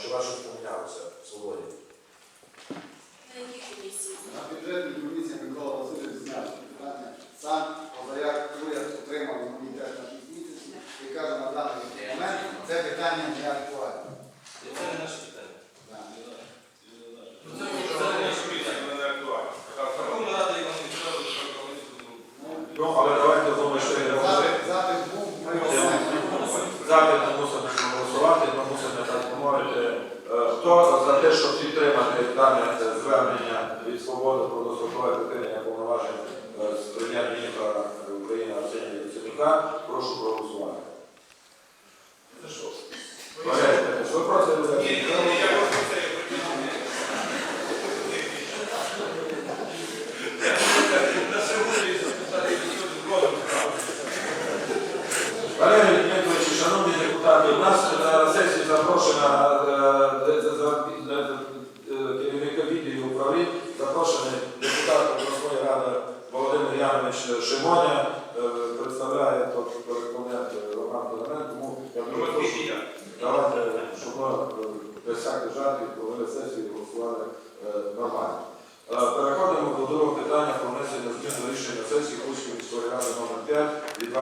чи ваше помінялося в свободі? На якій комісії? На бюджетній комісії Микола Васильович зняв питання. Сам Озаяк уряд отримав імунітет на 6 місяців і каже, на даний момент це питання не актуальне. Це не наше питання. Ну, але давайте думаю, що я Запит, запит був, ми його знаємо. Запит щоб підтримати дане е, звернення від свободи про дострокове припинення повноважень е, з прем'єр-міністра України Арсенія Яценюка, прошу проголосувати. Ви просто. Валерій Дмитрович, шановні депутати, у нас на сесії запрошена управлінь, запрошений депутат обласної ради Володимир Янович Шимоня, е, представляє тут кореспондент Роман Пономаренко, тому я дуже прошу, давайте, щоб ми е, без всяких жартів провели сесію і голосували е, нормально. Е, Переходимо до другого питання про внесення змін до рішення сесії